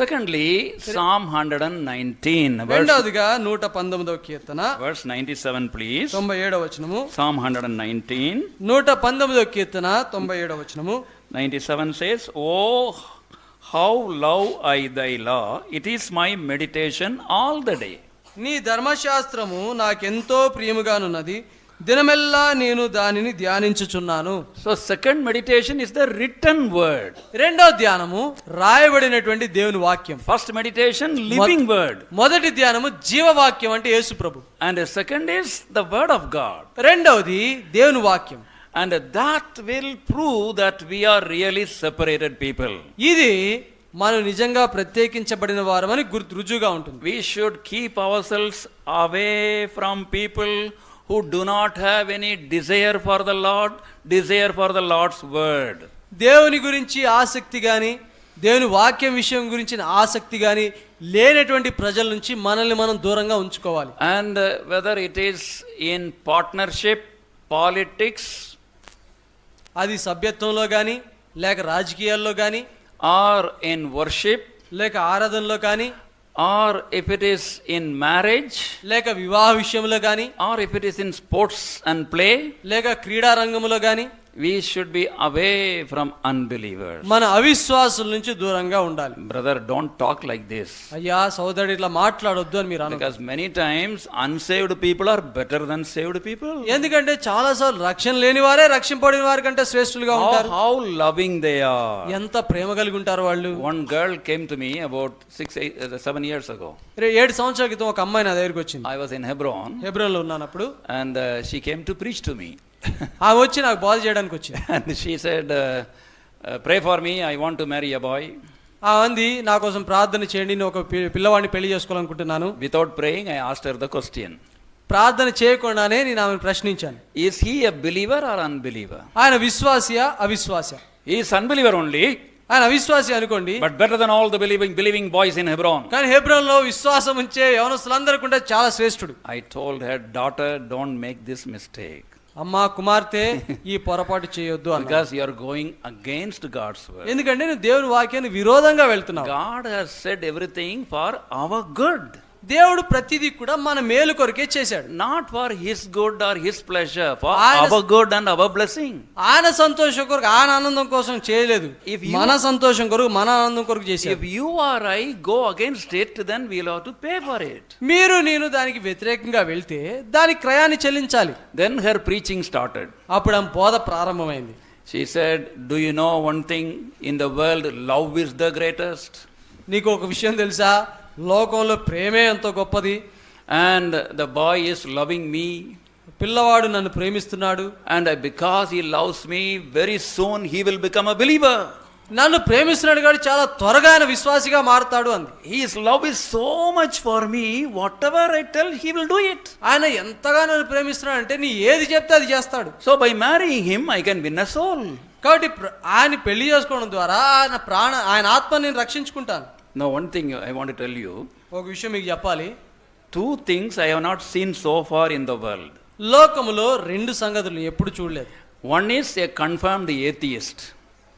Secondly, Psalm 119, verse, రెండవదిగా నూట పంతొమ్మిదవ కీర్తన verse 97, please. తొంభై ఏడవ వచనము Psalm 119, నూట పంతొమ్మిదవ కీర్తన తొంభై ఏడవ వచనము 97 says, Oh, how love I thy law, it is my meditation all the day. నీ ధర్మశాస్త్రము నాకెంతో ప్రియముగానున్నది దినమెల్లా నేను దానిని ధ్యానించుచున్నాను. So second meditation is the return word రెండో ధ్యానము రాయబడినటువంటి దేవుని వాక్యం. ఫస్ట్ మెడిటేషన్ లివింగ్ వర్డ్ మొదటి ధ్యానము జీవవాక్యం అంటే యేసు ప్రభు. And second is the word of God రెండవది దేవుని వాక్యం. And that will prove that we are really separated people ఇది మనం నిజంగా ప్రత్యేకించబడిన వారం అని గుర్తు రుజువుగా ఉంటుంది. We should keep our selves away from people who do not have any desire for the Lord, desire for the Lord's word. దేవుని గురించి ఆసక్తి కానీ దేవుని వాక్యం విషయం గురించిన ఆసక్తి కానీ లేనటువంటి ప్రజల నుంచి మనల్ని మనం దూరంగా ఉంచుకోవాలి And uh, whether it is in partnership, politics, అది సభ్యత్వంలో కానీ లేక రాజకీయాల్లో కానీ or in worship, లేక ఆరాధనలో కానీ or if it is in marriage, లేక వివాహ విషయంలో కానీ or if it is in sports and play, లేక క్రీడా రంగంలో కానీ we should be away from unbelievers. మన అవిశ్వాసుల నుంచి దూరంగా ఉండాలి Brother, don't talk like this. అయ్యా సోదరుడు ఇట్లా మాట్లాడొద్దు అని మీరు Because many times unsaved people are better than saved people. ఎందుకంటే చాలా సార్లు రక్షణ లేని వారే రక్షింపడిన వారి కంటే శ్రేష్ఠులుగా ఉంటారు how loving they are. ఎంత ప్రేమ కలిగి ఉంటారు వాళ్ళు One girl came to me about six, eight, uh, seven years ago. రే- ఏడు సంవత్సరాల క్రితం ఒక అమ్మాయి నా దగ్గరికి వచ్చింది I was in Hebron హెబ్రోన్లో ఉన్నానప్పుడు and uh, she came to preach to me. ఆమె వచ్చి నాకు బాధ చేయడానికి వచ్చి she said pray for me I want to marry a boy ఆ అంది నా కోసం ప్రార్థన చేయండి. నేను ఒక పిల్లవాడిని పెళ్ళి చేసుకోవాలనుకుంటున్నాను. Without praying I asked her the question ప్రార్థన చేయకుండానే నేను ఆమెను ప్రశ్నించాను. Is he a believer or unbeliever ఆయన విశ్వాసియా అవిశ్వాస్య? ఈస్ అన్బిలీవర్ ఓన్లీ ఆయన అవిశ్వాసి అనుకోండి. But better than all the believing believing boys in Hebron కానీ హెబ్రాన్లో విశ్వాసం ఉంచే యవనస్తులందరికంటే చాలా శ్రేష్ఠుడు. I told her daughter don't make this mistake అమ్మా కుమార్తె ఈ పొరపాటు చేయొద్దు because you are going against God's word ఎందుకంటే నేను దేవుని వాక్యాన్ని విరోధంగా వెళ్తున్నాను God has said everything for our good దేవుడు ప్రతిదీ కూడా మన మేలు కొరకే చేశాడు. Not for his good or his pleasure for good and our blessing ఆయన సంతోషం కొరకు ఆయన ఆనందం కోసం చేయలేదు. ఇఫ్ మన సంతోషం కొరకు మన ఆనందం కొరకు చేసి if you or I go against it then we'll have to pay for it మీరు నేను దానికి వ్యతిరేకంగా వెళ్తే దాని క్రయాన్ని చెల్లించాలి. దెన్ హర్ ప్రీచింగ్ స్టార్టెడ్ అప్పుడు ఆమె బోధ ప్రారంభమైంది. She said do you know one thing in the world love is the greatest నీకు ఒక విషయం తెలుసా? లోకంలో ప్రేమే ఎంతో గొప్పది And the boy is loving me. పిల్లవాడు నన్ను ప్రేమిస్తున్నాడు And because he loves me, very soon he will become a believer. నన్ను ప్రేమిస్తున్నాడు కాబట్టి చాలా త్వరగా ఆయన విశ్వాసిగా మారుతాడు అంది His love is so much for me, whatever I tell, he will do it. ఆయన ఎంతగా నన్ను ప్రేమిస్తున్నాడు అంటే నీ ఏది చెప్తే అది చేస్తాడు So by marrying him, I can win a soul. కాబట్టి ఆయన పెళ్ళి చేసుకోవడం ద్వారా ఆయన ప్రాణ ఆయన ఆత్మని నేను రక్షించుకుంటాను One thing I want to tell you ఒక విషయం మీకు చెప్పాలి two things I have not seen so far in the world. లోకములో రెండు సంగతులు ఎప్పుడు చూడలేదు One is a confirmed atheist.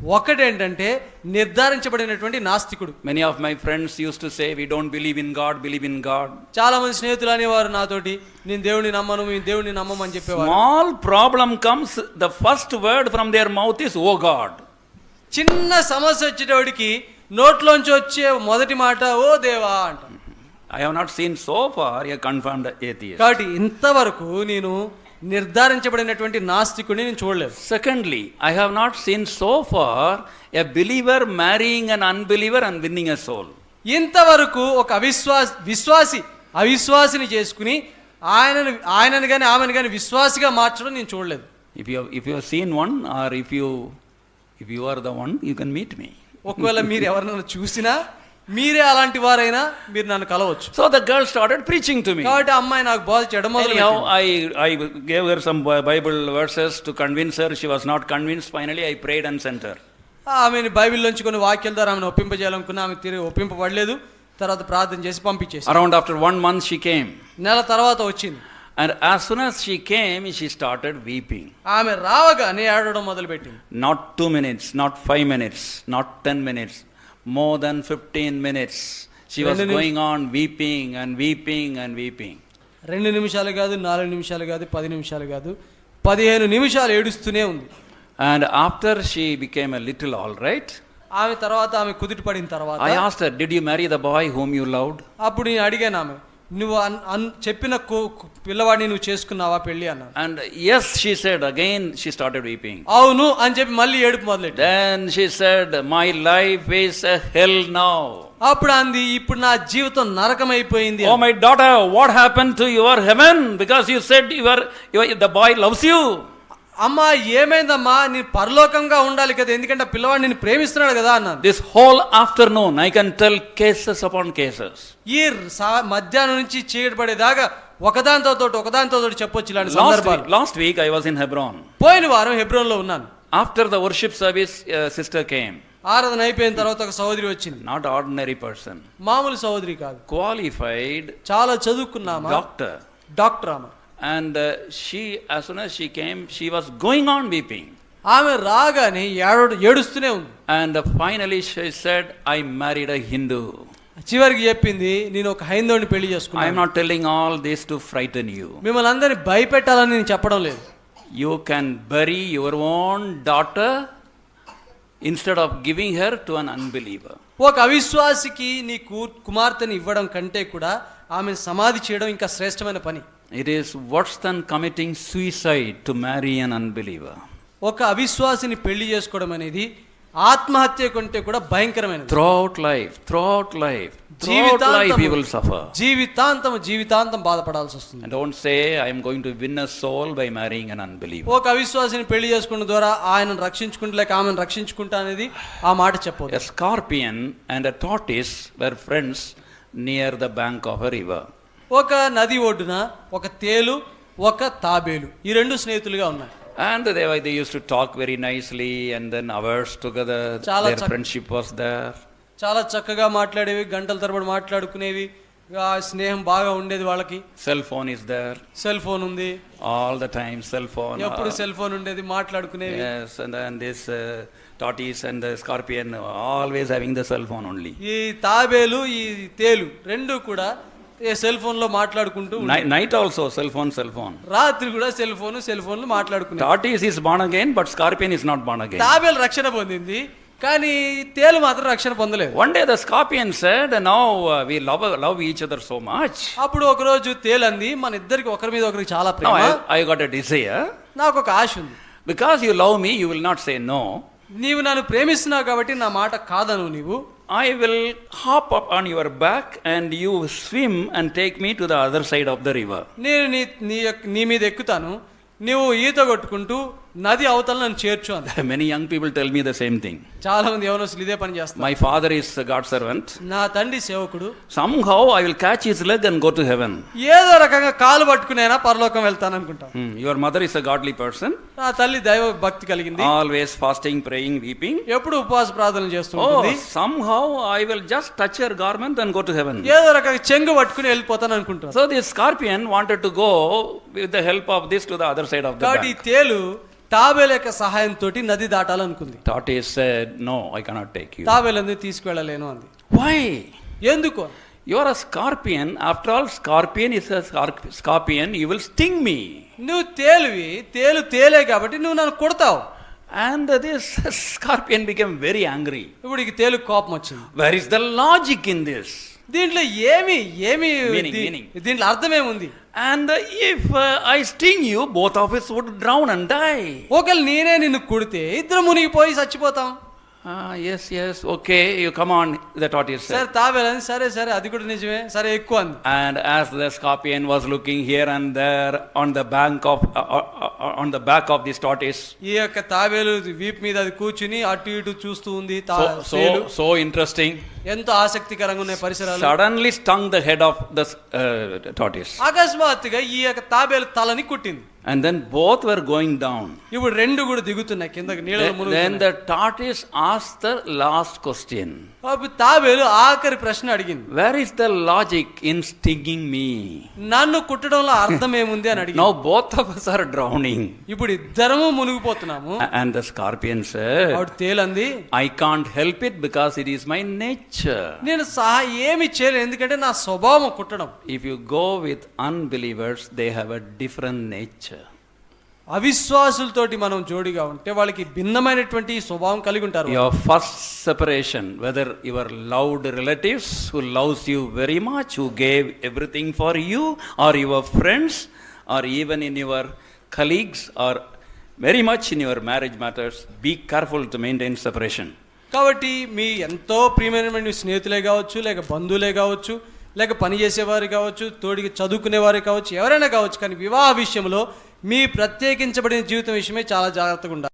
ఒకటేంటంటే నిర్ధారించబడినటువంటి నాస్తికుడు Many of my friends used to say, We don't believe in God, believe in God. చాలా మంది స్నేహితులు అనేవారు నాతోటి నేను దేవుడిని నమ్మను మేము దేవుడిని నమ్మమని చెప్పేవారు Small problem comes, the first word from their mouth is, Oh God. చిన్న సమస్య వచ్చేటోడికి నోట్లోంచి వచ్చే మొదటి మాట ఓ దేవా అంట I not seen so far confirmed కాబట్టి ఇంతవరకు నేను నిర్ధారించబడినటువంటి నాస్తికుని నేను చూడలేదు. Secondly I have not seen so far a believer marrying an unbeliever and winning a soul ఇంతవరకు ఒక అవిశ్వాస విశ్వాసి అవిశ్వాసిని చేసుకుని ఆయనను ఆయనను కానీ ఆమెను కానీ విశ్వాసిగా మార్చడం నేను చూడలేదు. If you if you seen one or if you if you are the one you can meet me ఒకవేళ మీరు ఎవరినైనా చూసినా మీరే అలాంటి వారైనా మీరు నన్ను కలవచ్చు. So the girl started preaching to me కాబట్టి అమ్మాయి నాకు బాధ చేయడం మొదలు I I gave her some Bible verses to convince her she was not convince finally I prayed and sent her ఆమెని బైబిల్లోంచి కొన్ని వాక్యాల ద్వారా ఆమెను ఒప్పింపజేయాలనుకున్నా ఆమె తిరిగి ఒప్పింపబడలేదు. తర్వాత ప్రార్థన చేసి పంపించేసి around after one month she came నెల తర్వాత వచ్చింది. And as soon as she came she started weeping ఆమె రావగానే ఆడడం మొదలుపెట్టింది. Not two minutes not five minutes not ten minutes more than fifteen minutes she was going on weeping and weeping and weeping రెండు నిమిషాలు కాదు నాలుగు నిమిషాలు కాదు పది నిమిషాలు కాదు పదిహేను నిమిషాలు ఏడుస్తూనే ఉంది. And after she became little all right ఆమె తర్వాత ఆమె కుదిరిపడిన తర్వాత I asked her did you marry the boy whom you loved అప్పుడు నేను అడిగాను ఆమె నువ్వు అన్ అన్ చెప్పిన పిల్లవాడిని నువ్వు చేసుకున్నావా పెళ్ళి అన్న and yes she said again she started weeping అవును అని చెప్పి మళ్ళీ ఏడుపు మొదలు then she said my life is hell now అప్పుడు అంది ఇప్పుడు నా జీవితం నరకమైపోయింది. ఓ my daughter what happen to your heaven because you said your the boy loves you అమ్మా ఏమైందమ్మా నీ పరలోకంగా ఉండాలి కదా ఎందుకంటే పిల్లవాడు నేను ప్రేమిస్తున్నాడు కదా అన్నాను This whole afternoon, I can tell cases upon cases. ఈ సా- మధ్యాహ్నం నుంచి చీకటి పడేదాకా ఒకదానితో తోటి ఒకదానితో తోటి చెప్పొచ్చు ఇలాంటి Last సందర్భాలు week, last week, I was in Hebron. పోయిన వారం హెబ్రోన్లో ఉన్నాను After the worship service, a sister came. ఆరాధన అయిపోయిన తర్వాత ఒక సహోదరి వచ్చింది Not ordinary person. మామూలు సహోదరి కాదు Qualified చాలా చదువుకున్నామా doctor. డాక్టర్ ఆమె and she as she came she was going on weeping ఆమె రాగాని ఏడు ఏడుస్తూనే ఉంది. And finally she said I married a Hindu చివరికి చెప్పింది నేను ఒక హైందోని పెళ్ళి చేసుకున్నాను. I'm not telling all this to frighten you మిమ్మల్ని అందరిని భయపెట్టాలని నేను చెప్పడం లేదు. You can bury your own daughter instead of giving her to an unbeliever ఒక అవిశ్వాసికి నీ కుమార్తెని ఇవ్వడం కంటే కూడా ఆమెను సమాధి చేయడం ఇంకా శ్రేష్టమైన పని. It is worse than committing suicide to marry an unbeliever ఒక అవిశ్వాసిని పెళ్ళి చేసుకోవడం అనేది ఆత్మహత్య కంటే కూడా భయంకరమైన థ్రూఅవుట్ లైఫ్ థ్రూఅవుట్ లైఫ్ జీవిత లైఫ్ జీవితాంతం జీవితాంతం బాధపడాల్సి వస్తుంది. Don't say I'm win soul by marrying an ఒక అవిశ్వాసిని పెళ్ళి చేసుకున్న ద్వారా ఆయనను రక్షించుకుంటూ లేక ఆమెను రక్షించుకుంటా అనేది ఆ మాట చెప్పదు scorpion and a tortoise friends near the bank of a ఒక నది ఒడ్డున ఒక తేలు ఒక తాబేలు ఈ రెండు స్నేహితులుగా ఉన్నాయి And they, they used to talk very nicely, and then hours together, their friendship was there. చాలా చక్కగా మాట్లాడేవి గంటల తరబడి మాట్లాడుకునేవి ఆ స్నేహం బాగా ఉండేది వాళ్ళకి Cell phone is there, cell phone ఉంది all the time, cell phone. ఎప్పుడు uh, సెల్ ఫోన్ ఉండేది మాట్లాడుకునేవి yes, and then this uh, tortoise and the scorpion always having the cell phone only. ఈ తాబేలు ఈ తేలు రెండు కూడా సెల్ ఫోన్లో మాట్లాడుకుంటూ night also cell phone cell phone రాత్రి కూడా సెల్ ఫోన్ సెల్ ఫోన్లో మాట్లాడుకుంటూ tortoise is born again but scorpion is not born again the bell రక్షణ పొందింది కానీ తేలు మాత్రం రక్షణ పొందలేదు. One day the scorpion said now we love love each other so much అప్పుడు ఒక రోజు తేలు అంది మన ఇద్దరికి ఒకరి మీద ఒకరికి చాలా ప్రేమ. ఐ గాట్ ఎ డిజైర్ నాకు ఒక ఆశ ఉంది. Because you love me you will not say no నీవు నన్ను ప్రేమిస్తున్నావు కాబట్టి నా మాట కాదను నీవు. I will hop up on your back and you swim and take me to the other side of the river నేను నీ మీద ఎక్కుతాను. నువ్వు ఈత కొట్టుకుంటూ నది అవతల నేను చేర్చు అంట many young people tell me the same thing చాలా మంది యవనస్ ఇదే పని చేస్తారు. My father is God servant నా తండ్రి సేవకుడు. Somehow I will catch his leg and go to heaven ఏదో రకంగా కాలు పట్టుకునేనా పరలోకం వెళ్తాను అనుకుంటా. Your mother is a godly person నా తల్లి దైవ భక్తి కలిగింది. ఆల్వేస్ ఫాస్టింగ్ ప్రేయింగ్ వీపింగ్ ఎప్పుడు ఉపవాస ప్రార్థన చేస్తుంది somehow I will just touch your garment and go to heaven ఏదో రకంగా చెంగు పట్టుకుని వెళ్ళిపోతాను అనుకుంటా. So this scorpion wanted to go with the help of this to the other side of the back తేలు తాబేల లేక సహాయంతో నది దాటాలనుకుంది. That is no I cannot take you తాబేల నుంచి అంది. వై ఎందుకో? You're a scorpion after all scorpion is scorpion you will sting me నువ్వు తేలివి తేలు తేలే కాబట్టి నువ్వు నన్ను కొడతావు. And this scorpion became very angry ఇప్పుడు ఇక తేలు కోపం వచ్చింది. Where is the logic in this దీంట్లో ఏమి ఏమి దీంట్లో అర్థమేముంది? And if I sting you both of us would drown and die ఒకవేళ నేనే నిన్ను కుడితే ఇద్దరు మునిగిపోయి చచ్చిపోతాం. Yes yes okay you come on the taught is sir తావేల సరే సరే అది కూడా నిజమే సరే ఎక్కువ and as the scorpion was looking here and there on the bank of on the back of this tortoise, ఈ యొక్క తాబేలు వీపు మీద అది కూర్చుని అటు ఇటు చూస్తూ ఉంది so, so interesting, ఎంతో ఆసక్తికరంగా ఉన్నాయి పరిసరాలు suddenly stung the head of the uh, tortoise. అకస్మాత్తుగా ఈ యొక్క తాబేలు తలని కుట్టింది And then both were going down. ఇప్పుడు రెండు కూడా దిగుతున్నాయి కిందకి మునుగుతున్నాయి. then the tortoise asked the last question అప్పుడు తాబేలు ఆఖరి ప్రశ్న అడిగింది Where is the logic in stinging me? నన్ను కుట్టడంలో అర్థం ఏముంది అని అడిగింది Now both of us are drowning. ఇప్పుడు ఇద్దరము మునిగిపోతున్నాము And the scorpion said, ఆవిడ తేలంది I can't help it because it is my nature. నేను సహా ఏమి చేయలేదు ఎందుకంటే నా స్వభావం కుట్టడం If you go with unbelievers, they have a different nature. అవిశ్వాసులతోటి మనం జోడిగా ఉంటే వాళ్ళకి భిన్నమైనటువంటి స్వభావం కలిగి ఉంటారు your first separation whether your loved relatives who loves you very much who gave everything for you or your friends or even in your colleagues or very much in your marriage matters be careful to maintain separation కాబట్టి మీ ఎంతో ప్రియమైన స్నేహితులే కావచ్చు లేక బంధువులే కావచ్చు లేక పనిచేసేవారు కావచ్చు తోడికి చదువుకునేవారు కావచ్చు ఎవరైనా కావచ్చు కానీ వివాహ విషయంలో మీ ప్రత్యేకించబడిన జీవితం విషయమే చాలా జాగ్రత్తగా ఉండాలి.